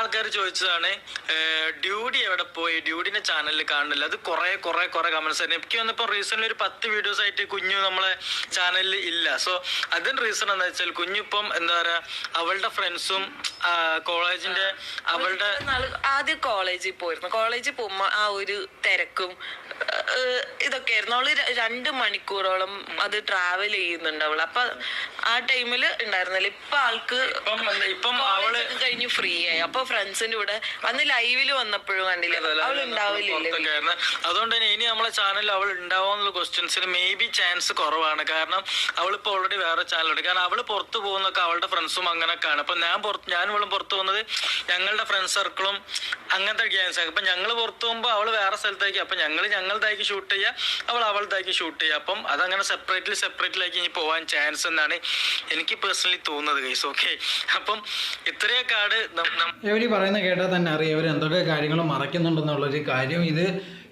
ആൾക്കാർ ചോദിച്ചതാണ് ഡ്യൂഡി എവിടെ പോയി? ഡ്യൂഡിന്റെ ചാനലിൽ കാണുന്നില്ല. അത് കുറെ കുറെ കുറെ കമന്റ്സ് ആയിരുന്നു എനിക്ക് വന്നപ്പോൾ റീസെന്റ് ഒരു പത്ത് വീഡിയോസ് ആയിട്ട് കുഞ്ഞു നമ്മളെ ചാനലിൽ ഇല്ല. സോ അതിന് റീസൺ എന്താ വെച്ചാൽ കുഞ്ഞു ഇപ്പം എന്താ പറയാ അവളുടെ ഫ്രണ്ട്സും കോളേജിന്റെ അവളുടെ ആദ്യം കോളേജിൽ പോയിരുന്നു. കോളേജിൽ പോകുമ്പോ ആ ഒരു തിരക്കും ഏഹ്, ഇതൊക്കെ ആയിരുന്നു അവൾ രണ്ട് മണിക്കൂറോളം അത് ട്രാവൽ ചെയ്യുന്നുണ്ട് അവൾ. അപ്പൊ ആ ടൈമിൽ ഉണ്ടായിരുന്നില്ല ഇപ്പൊ ആൾക്ക് ഇപ്പം അവൾ കഴിഞ്ഞ് ഫ്രീ ആയി. അപ്പൊ ഫ്രണ്ട്സിന്റെ കൂടെ അന്ന് ലൈവിൽ വന്നപ്പോഴും കണ്ടില്ല? അവൾ ഉണ്ടാവില്ലേ. അതുകൊണ്ട് തന്നെ ഇനി നമ്മളെ ചാനലിൽ അവൾ ഉണ്ടാവാന്നുള്ള ക്വസ്റ്റ്യൻസിന് മേ ബി ചാൻസ് കുറവാണ്. കാരണം അവളിപ്പോ ഓൾറെഡി വേറെ ചാനലുണ്ട് കാരണം അവൾ പുറത്ത് പോകുന്നൊക്കെ അവളുടെ ഫ്രണ്ട്സും അങ്ങനെയൊക്കെയാണ് അപ്പൊ ഞാൻ പുറത്ത് ഞാൻ ഇവളും പുറത്ത് പോകുന്നത് ഞങ്ങളുടെ ഫ്രണ്ട്സ് സർക്കിളും അങ്ങനത്തെ ഗ്യാങ്സ് അപ്പൊ ഞങ്ങൾ പുറത്ത് പോകുമ്പോൾ അവൾ വേറെ സ്ഥലത്തേക്ക് അപ്പൊ ഞങ്ങൾ ഞങ്ങളുടേക്ക് ഷൂട്ട് ചെയ്യുക അവൾ അവളുടേക്ക് ഷൂട്ട് ചെയ്യുക അപ്പം അതങ്ങനെ സെപ്പറേറ്റ്ലി സെപ്പറേറ്റിലേക്ക് ഇനി പോകാൻ ചാൻസ് എന്നാണ് എനിക്ക് പേഴ്സണലി തോന്നുന്നത് ഗൈസ് ഓക്കെ അപ്പം ഇത്രയൊക്കെ ആണ് നം- നം- ഇവർ പറയുന്നത് കേട്ടാൽ തന്നെ അറിയാം. ഇവർ എന്തൊക്കെ കാര്യങ്ങൾ മറയ്ക്കുന്നുണ്ടെന്നുള്ളൊരു കാര്യം. ഇത്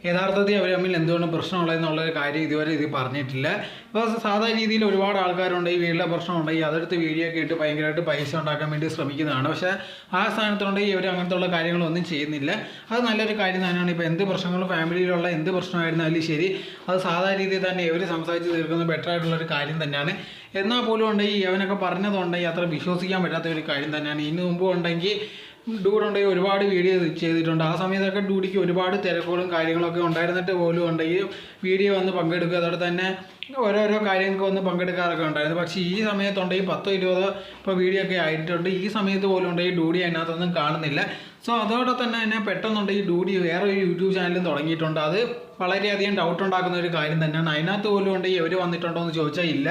യഥാർത്ഥത്തിൽ അവർ തമ്മിൽ എന്തുകൊണ്ട് പ്രശ്നമുള്ളതെന്നുള്ളൊരു കാര്യം ഇതുവരെ ഇത് പറഞ്ഞിട്ടില്ല. ഇപ്പോൾ സാധാരണ രീതിയിൽ ഒരുപാട് ആൾക്കാരുണ്ട് ഈ വീട്ടിലെ പ്രശ്നമുണ്ടെങ്കിൽ അതെടുത്ത് വീഡിയോ ഒക്കെ ഇട്ട് ഭയങ്കരമായിട്ട് പൈസ ഉണ്ടാക്കാൻ വേണ്ടി ശ്രമിക്കുന്നതാണ്. പക്ഷേ ആ സ്ഥാനത്തുണ്ടെങ്കിൽ ഇവർ അങ്ങനത്തെ ഉള്ള കാര്യങ്ങളൊന്നും ചെയ്യുന്നില്ല. അത് നല്ലൊരു കാര്യം തന്നെയാണ്. ഇപ്പോൾ എന്ത് പ്രശ്നങ്ങളും ഫാമിലിയിലുള്ള എന്ത് പ്രശ്നമായിരുന്നാലും ശരി അത് സാധാരണ രീതിയിൽ തന്നെ ഇവർ സംസാരിച്ച് തീർക്കുന്നത് ബെറ്റർ ആയിട്ടുള്ളൊരു കാര്യം തന്നെയാണ്. എന്നാൽ പോലും ഉണ്ടെങ്കിൽ അവനൊക്കെ പറഞ്ഞതുണ്ടെങ്കിൽ അത്ര വിശ്വസിക്കാൻ പറ്റാത്ത ഒരു കാര്യം തന്നെയാണ്. ഇനി മുമ്പ് ഉണ്ടെങ്കിൽ ഡൂഡ് ഉണ്ടെങ്കിൽ ഒരുപാട് വീഡിയോ ചെയ്തിട്ടുണ്ട്. ആ സമയത്തൊക്കെ ഡൂഡിക്ക് ഒരുപാട് തിരക്കുകളും കാര്യങ്ങളൊക്കെ ഉണ്ടായിരുന്നിട്ട് പോലും ഉണ്ടെങ്കിൽ വീഡിയോ വന്ന് പങ്കെടുക്കുക. അതോടെ തന്നെ ഓരോരോ കാര്യങ്ങൾക്ക് വന്ന് പങ്കെടുക്കാറൊക്കെ ഉണ്ടായിരുന്നു. പക്ഷേ ഈ സമയത്തുണ്ടെങ്കിൽ പത്തോ ഇരുപതോ ഇപ്പോൾ വീഡിയോ ഒക്കെ ആയിട്ടുണ്ട്. ഈ സമയത്ത് പോലും ഉണ്ടെങ്കിൽ ഡൂഡി അതിനകത്തൊന്നും കാണുന്നില്ല. സോ അതോടെ തന്നെ എന്നെ പെട്ടെന്നുണ്ടെങ്കിൽ ഡൂഡി വേറെ ഒരു യൂട്യൂബ് ചാനലും തുടങ്ങിയിട്ടുണ്ട്. അത് വളരെയധികം ഡൗട്ട് ഉണ്ടാക്കുന്ന ഒരു കാര്യം തന്നെയാണ്. അതിനകത്ത് പോലും ഉണ്ടെങ്കിൽ ഇവർ വന്നിട്ടുണ്ടോ എന്ന് ചോദിച്ചാൽ ഇല്ല.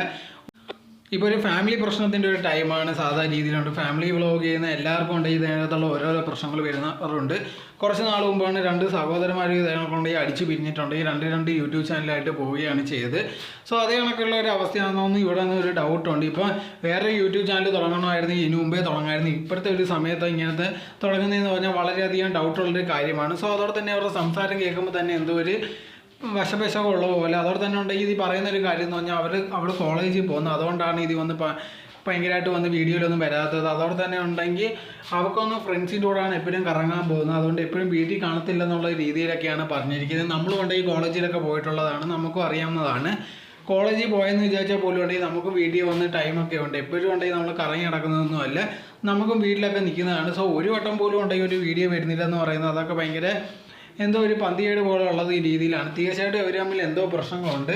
ഇപ്പോൾ ഒരു ഫാമിലി പ്രശ്നത്തിന്റെ ഒരു ടൈമാണ് സാധാരണ രീതിയിലുണ്ട്. ഫാമിലി വ്ളോഗ് ചെയ്യുന്ന എല്ലാവർക്കും ഉണ്ട്. ഇതിനകത്തുള്ള ഓരോരോ പ്രശ്നങ്ങൾ വരുന്നവരുണ്ട്. കുറച്ച് നാൾ മുമ്പാണ് രണ്ട് സഹോദരന്മാർ ഈ അടിച്ചു പിരിഞ്ഞിട്ടുണ്ട്. ഈ രണ്ട് രണ്ട് യൂട്യൂബ് ചാനലായിട്ട് പോവുകയാണ് ചെയ്തത്. സോ അതേ കണക്കുള്ള ഒരു അവസ്ഥയാണെന്നൊന്നും ഇവിടെ നിന്ന് ഒരു ഡൗട്ടുണ്ട് ഇപ്പോൾ വേറെ യൂട്യൂബ് ചാനൽ തുടങ്ങണമായിരുന്നു. ഇതിനു മുമ്പേ തുടങ്ങായിരുന്നു. ഇപ്പോഴത്തെ ഒരു സമയത്ത് ഇങ്ങനത്തെ തുടങ്ങുന്നതെന്ന് പറഞ്ഞാൽ വളരെയധികം ഡൗട്ടുള്ളൊരു കാര്യമാണ്. സോ അതോടെ തന്നെ അവരുടെ സംസാരം കേൾക്കുമ്പോൾ തന്നെ എന്തോ ഒരു വശപശകം ഉള്ള പോലെ അതോടെ തന്നെ ഉണ്ടെങ്കിൽ ഇത് പറയുന്ന ഒരു കാര്യം എന്ന് പറഞ്ഞാൽ അവർ അവൾ കോളേജിൽ പോകുന്നത് അതുകൊണ്ടാണ് ഇത് വന്ന് ഭയങ്കരമായിട്ട് വന്ന് വീഡിയോയിലൊന്നും വരാത്തത്. അതോടെ തന്നെ ഉണ്ടെങ്കിൽ അവർക്കൊന്ന് ഫ്രണ്ട്സിന്റെ കൂടെയാണ് എപ്പോഴും കറങ്ങാൻ പോകുന്നത്. അതുകൊണ്ട് എപ്പോഴും വീട്ടിൽ കാണത്തില്ല എന്നുള്ള രീതിയിലൊക്കെയാണ് പറഞ്ഞിരിക്കുന്നത്. നമ്മളും ഉണ്ടെങ്കിൽ കോളേജിലൊക്കെ പോയിട്ടുള്ളതാണ്. നമുക്കും അറിയാവുന്നതാണ്. കോളേജിൽ പോയെന്ന് വിചാരിച്ചാൽ പോലും ഉണ്ടെങ്കിൽ നമുക്ക് വീട്ടിൽ വന്ന് ടൈമൊക്കെ ഉണ്ട്. എപ്പോഴും ഉണ്ടെങ്കിൽ നമ്മൾ കറങ്ങി നടക്കുന്നതൊന്നുമല്ല നമുക്കും വീട്ടിലൊക്കെ നിൽക്കുന്നതാണ്. സോ ഒരു വട്ടം പോലും ഉണ്ടെങ്കിൽ ഒരു വീഡിയോ വരുന്നില്ല എന്ന് പറയുന്നത് അതൊക്കെ ഭയങ്കര എന്തോ ഒരു പന്തിയേട് പോലെ ഉള്ളത് ഈ രീതിയിലാണ്. തീർച്ചയായിട്ടും അവർ തമ്മിൽ എന്തോ പ്രശ്നങ്ങളുണ്ട്.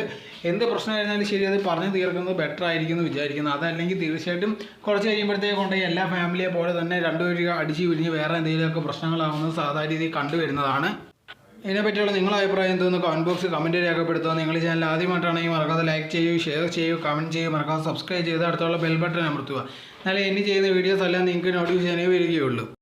എന്ത് പ്രശ്നമായിരുന്നാലും ശരി അത് പറഞ്ഞു തീർക്കുന്നത് ബെറ്റർ ആയിരിക്കും എന്ന് വിചാരിക്കുന്നു. അതല്ലെങ്കിൽ തീർച്ചയായിട്ടും കുറച്ച് കഴിയുമ്പോഴത്തേക്ക് കൊണ്ടേ എല്ലാ ഫാമിലിയെ പോലെ തന്നെ രണ്ടുപേരും അടിച്ചു പിരിഞ്ഞ് വേറെ എന്തെങ്കിലുമൊക്കെ പ്രശ്നങ്ങളാവുന്നത് സാധാരണ രീതിയിൽ കണ്ടുവരുന്നതാണ്. ഇതിനെപ്പറ്റിയുള്ള നിങ്ങളുടെ അഭിപ്രായം എന്തോന്ന് കമന്റ് ബോക്സിൽ കമന്റ് രേഖപ്പെടുത്തുക. നിങ്ങൾ ഈ ചാനൽ ആദ്യമായിട്ടാണെങ്കിൽ മറക്കാതെ ലൈക്ക് ചെയ്യൂ ഷെയർ ചെയ്യൂ കമന്റ് ചെയ്യൂ. മറക്കാതെ സബ്സ്ക്രൈബ് ചെയ്ത് അടുത്തുള്ള ബെൽ ബട്ടൺ അമർത്തുക. എന്നാലേ ഇനി ചെയ്യുന്ന വീഡിയോസ് എല്ലാം നിങ്ങൾക്ക് നോട്ടിഫിക്കേഷനേ വരികയുള്ളൂ.